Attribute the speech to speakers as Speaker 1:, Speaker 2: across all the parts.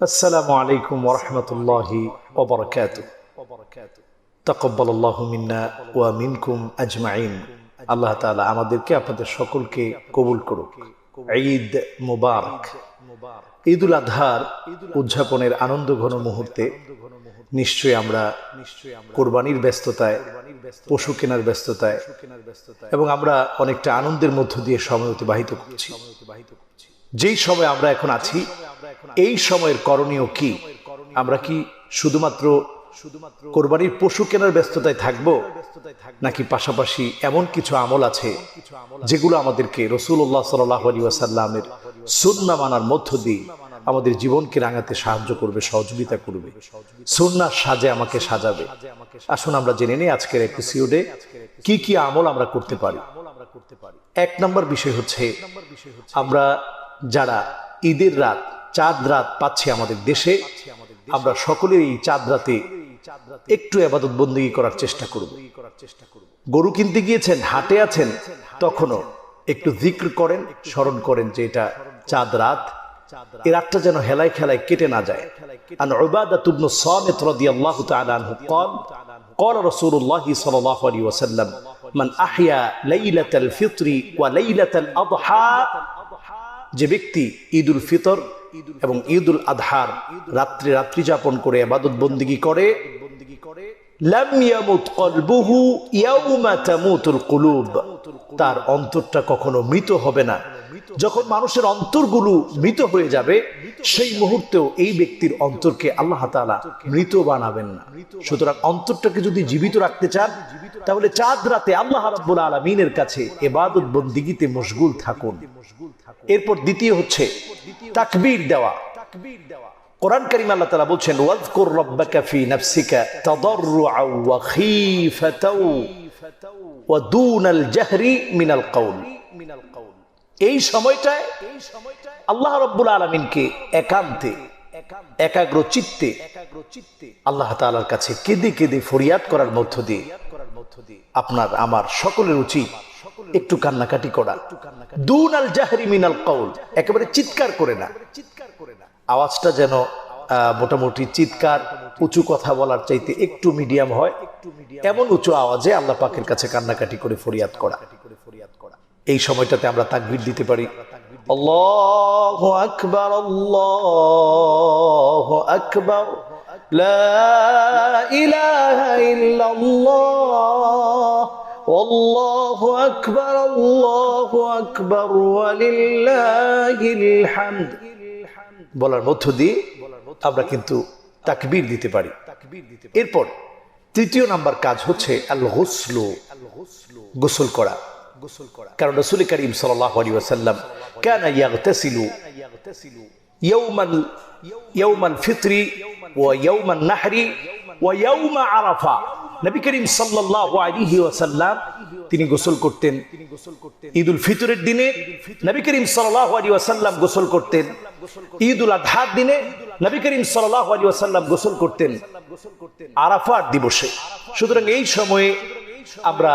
Speaker 1: السلام عليكم ورحمة الله وبركاته تقبل الله منا ومنكم أجمعين আল্লাহ তাআলা আমাদেরকে আপনাদের সকলকে কবুল করুক ঈদ মুবারক ঈদুল আজহার উদযাপনের আনন্দ ঘন মুহূর্তে নিশ্চয়ই আমরা কোরবানির ব্যস্ততায় পশু কেনার ব্যস্ততায় এবং আমরা অনেকটা আনন্দের মধ্য দিয়ে সময় অতিবাহিত করছি যেই সময় আমরা এখন আছি, এই সময়ের করণীয় কি? আমরা কি শুধুমাত্র শুধুমাত্র কোরবানির পশু কেনার ব্যস্ততায় থাকব, নাকি পাশাপাশি এমন কিছু আমল আছে যেগুলো আমাদেরকে রসুল্লাহ ওয়াসাল্লামের সুন্না মানার মধ্য দিয়ে আমাদের জীবনকে রাঙাতে সাহায্য করবে, সহযোগিতা করবে, সুন্নার সাজে আমাকে সাজাবে। আসুন আমরা জেনে নিই আজকের এপিসিওডে কি কি আমল আমরা করতে পারি। এক নম্বর বিষয় হচ্ছে, আমরা যারা ঈদের রাত চাঁদ রাত পাচ্ছি আমাদের দেশে আমরা সকলের এই চাঁদ রাতে একটু আবাদত বন্দী করার চেষ্টা করব গরু কিনতে গিয়েছেন হাটে আছেন তখনও একটু জিক্র করেন স্মরণ করেন যে এটা চাঁদ রাত এই রাতটা যেন হেলায় খেলায় কেটে না যায় আন উবাদা তুবনু সামিত রাদিয়াল্লাহু তাআলা আনহু قال قال رسول الله صلى الله عليه وسلم من أحيا ليلة الفطر وليلة الأضحى যে ব্যক্তি ঈদুল ফিতর এবং ঈদুল আধার রাত্রি রাত্রি যাপন করে আবাদত বন্দিগি করে তার অন্তরটা কখনো মৃত হবে না। যখন মানুষের অন্তরগুলো মৃত হয়ে যাবে সেই মুহূর্তেও এই ব্যক্তির অন্তরকে আল্লাহ তাআলা মৃত বানাবেন না। সুতরাং অন্তরটাকে যদি জীবিত রাখতে চান, তাহলে চাঁদ রাতে আল্লাহ রাব্বুল আলামিনের কাছে এবাদত বন্দিগিতে মশগুল থাকুন। এরপর দ্বিতীয় হচ্ছে তাকবীর দেওয়া। কোরআন কারীম আল্লাহ তাআলা বলছেন, ওয়াজকুর রাব্বাকা ফি নাফসিকা তাদাররুআ ওয়া খীফাতাও ওয়া দুনাল জাহরি মিনাল কাউল। এই সময়টায় আল্লাহ রাব্বুল আলামিনকে একান্তে, একাগ্র চিত্তে আল্লাহ তাআলার কাছে কেঁদে কেঁদে ফরিয়াদ করার মধ্য দিয়ে আপনার, আমার সকলের উচিত একটু কান্নাকাটি করা। দুন আল জাহরি মিনাল কৌল একেবারে চিৎকার করে না। চিৎকার করে না আওয়াজটা যেন মোটামুটি চিৎকার, উঁচু কথা বলার চাইতে একটু মিডিয়াম হয়। এমন উঁচু আওয়াজে আল্লাহ পাকের কাছে কান্নাকাটি করে ফরিয়াদ করা। এই সময়টাতে আমরা তাকবির দিতে পারি। আল্লাহ আকবার আল্লাহ আকবার لا إله إلا الله والله أكبر الله أكبر ولله الحمد বলার মধ্য দিয়ে আমরা কিন্তু তাকবীর দিতে পারি এরপর তৃতীয় নাম্বার কাজ হচ্ছে আল গোসলু গোসল করা গোসল করা। কারণ রসুল করিম সাল্লাহ আলী কেন ইয়াগতাসিলু ইয়াউমাল ফিতরি ওয়া ইয়াউমান নাহরি ওয়া ইয়াউমা আরাফা। নবী করিম সাল্লাল্লাহু আলাইহি ওয়াসাল্লাম তিনি গোসল করতেন। ঈদুল ফিতরের দিনে নবী করিম আলাইহি ওয়াসাল্লাম গোসল করতেন। ঈদুল আজহার দিনে নবী করিম সাল্লাল্লাহু আলাইহি ওয়াসাল্লাম গোসল করতেন। আরাফার দিবসে। সুতরাং এই সময়ে আমরা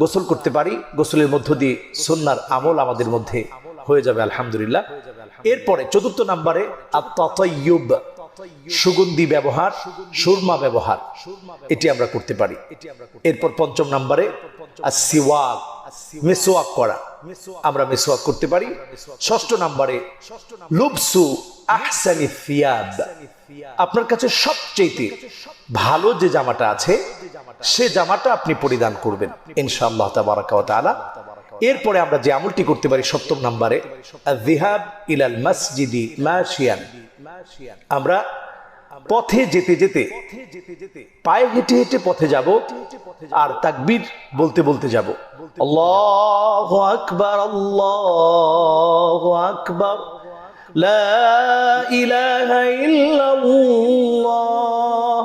Speaker 1: গোসল করতে পারি, গোসলের মধ্য দিয়ে সুন্নার আমল আমাদের মধ্যে হয়ে যাবে, আলহামদুলিল্লাহ। এরপরে চতুর্থ নম্বরে আত্মাতয়ুব সুগন্ধি ব্যবহার, সুরমা ব্যবহার, এটি আমরা করতে পারি। এরপর পঞ্চম নাম্বারে সিওয়াক মেসোয়াক করা, আমরা মেসোয়াক করতে পারি। ষষ্ঠ নম্বরে লুবসু আহসানি ফিয়াব আপনার কাছে সবচেয়ে ভালো যে জামাটা আছে, সে জামাটা আপনি পরিধান করবেন, ইনশাআল্লাহ তাবারাকা ওয়া তাআলা। এরপরে আমরা যে আমলটি করতে পারি সপ্তম নম্বরে যিহাব ইলাল মসজিদি মাশিয়ান। আমরা পথে যেতে যেতে, পায়ে হেঁটে হেঁটে পথে যাব আর তাকবীর বলতে বলতে যাব। আল্লাহু আকবার আল্লাহু আকবার। লা ইলাহা ইল্লাল্লাহ।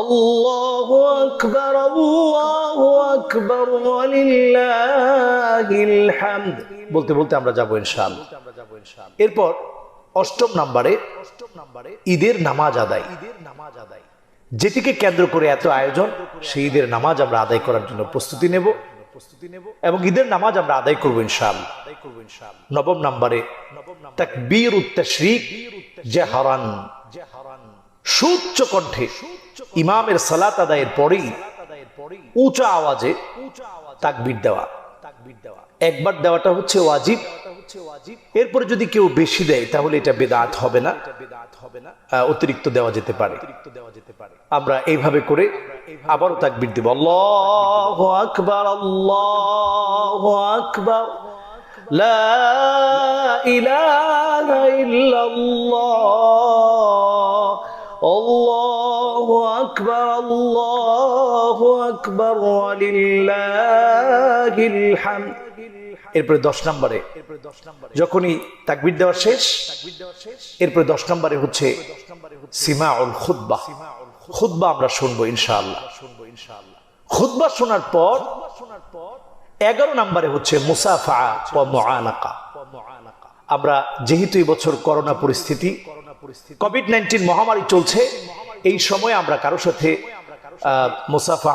Speaker 1: আল্লাহু আকবার আল্লাহু আকবার, ওয়ালিল্লাহিল হামদ। বলতে বলতে আমরা যাব ইনশাআল্লাহ। এরপর অষ্টম নাম্বারে অষ্টম নম্বরে ঈদের নামাজ আদায় ঈদের নামাজ আদায়। যেটিকে কেন্দ্র করে এত আয়োজন, সেই ঈদের নামাজ আমরা আদায় করার জন্য প্রস্তুতি নেব। এবং ঈদের নামাজ আমরা আদায় করব ইনশাআল্লাহ। নবম নম্বরে তাকবীর উত্তশরিক জাহরান সুচ্চ কণ্ঠে ইমামের সালাত আদায়ের পরেই উঁচা আওয়াজে তাকবীর দেওয়া। একবার দেওয়াটা হচ্ছে ওয়াজিব। এরপরে যদি কেউ বেশি দেয় তাহলে এটা বেদাত হবে না। অতিরিক্ত দেওয়া যেতে পারে। আমরা এইভাবে করে আবারও তাকবীর দেব। আল্লাহু আকবার আল্লাহু আকবার। এরপরে দশ নম্বরে। যখনই তাকবির দেওয়া শেষ এরপরে দশ নম্বরে হচ্ছে সিমাউল খুদ্া খুদ্া আমরা শুনব ইনশাআল্লাহ। খুদ্া শোনার পর শোনার পর এগারো নম্বরে হচ্ছে মুসাফা মুআনাকা আমরা যেহেতু বছর করোনা পরিস্থিতি কোভিড নাইন্টিন মহামারী চলছে, এই সময় আমরা কারোর সাথে মুসাফা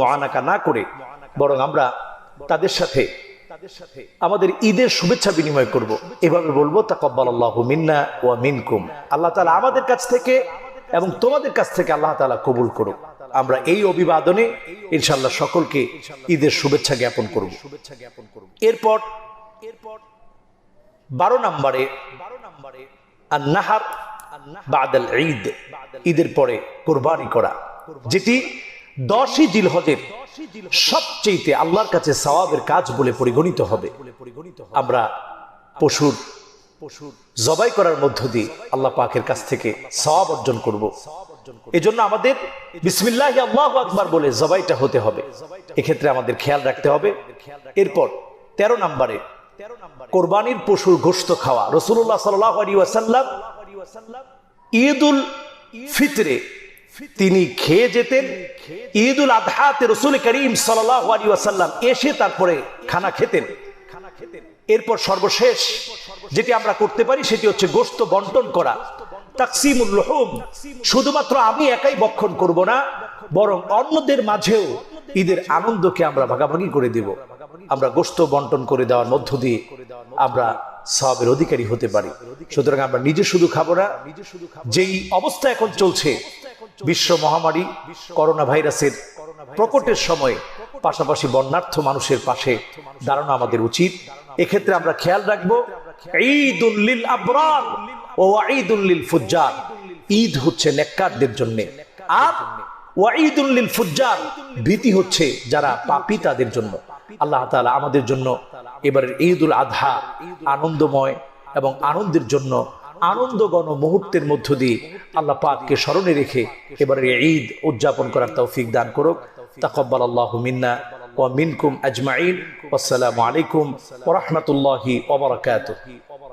Speaker 1: মহানাকা না করে বরং আমরা তাদের সাথে আমাদের ঈদের শুভেচ্ছা বিনিময় করব। এভাবে বলব তাকব্বাল আল্লাহ মিন্না ও মিনকুম। আল্লাহ তালা আমাদের কাছ থেকে এবং তোমাদের কাছ থেকে আল্লাহ তালা কবুল করুক। আমরা এই অভিবাদনে ইনশাল্লাহ সকলকে ঈদের শুভেচ্ছা জ্ঞাপন করব। শুভেচ্ছা জ্ঞাপন করব এরপর এরপর বারো নম্বরে বারো নম্বরে আর বাদাল ঈদ, ঈদের পরে কোরবানি করা, যেটি দশই জিলহজের সবচেয়ে আল্লাহর কাছে সওয়াবের কাজ বলে পরিগণিত হবে। আমরা পশুর পশুর জবাই করার মধ্য দিয়ে আল্লাহ পাকের কাছ থেকে সওয়াব অর্জন করব। এজন্য আমাদের বিসমিল্লাহ বলে জবাইটা হতে হবে। এক্ষেত্রে আমাদের খেয়াল রাখতে হবে। এরপর তেরো নম্বরে, কোরবানির পশুর গোশত খাওয়া। রসুল্লাহ ওয়াসাল্লাম ঈদুল ফিতরে তিনি খেয়ে যেতেন। ঈদুল আদহাতে রসুল করিম ওয়াসাল্লাম এসে তারপরে খানা খেতেন। এরপর সর্বশেষ যেটি আমরা করতে পারি সেটি হচ্ছে গোস্ত বন্টন করা শুধুমাত্র আমি একাই বক্ষণ করব না, বরং অন্যদের মাঝেও ঈদের আনন্দকে আমরা ভাগাভাগি করে দেব। আমরা গোস্ত বন্টন করে দেওয়ার মধ্য দিয়ে আমরা সবের অধিকারী হতে পারি। সুতরাং আমরা নিজে শুধু খাব না, যেই অবস্থা এখন চলছে, বিশ্ব মহামারী করোনা ভাইরাসের প্রকটের সময়, পাশাপাশি বন্যার্থ মানুষের পাশে দাঁড়ানো আমাদের উচিত। এক্ষেত্রে আমরা খেয়াল রাখব ঈদ উল্লিল আবরার ও ঈদ উল্লিল ফুজ্জার। ঈদ হচ্ছে নেককারদের জন্য। আর ওয়াঈদ উল্লিল ফুজ্জার ভীতি হচ্ছে যারা পাপী তাদের জন্য। আল্লাহ তাআলা আমাদের জন্য এবারের ঈদ উল আধা আনন্দময় এবং আনন্দের জন্য আনন্দগণ মুহূর্তের মধ্য দিয়ে আল্লাহ পাককে স্মরণে রেখে এবারের ঈদ উদযাপন করার তৌফিক দান করুক। তাকব্বাল আল্লাহ মিন্না। ওয়া মিনকুম আজমাইন আসসালামু আলাইকুম ওয়া রাহমাতুল্লাহি ওয়া বারাকাতুহু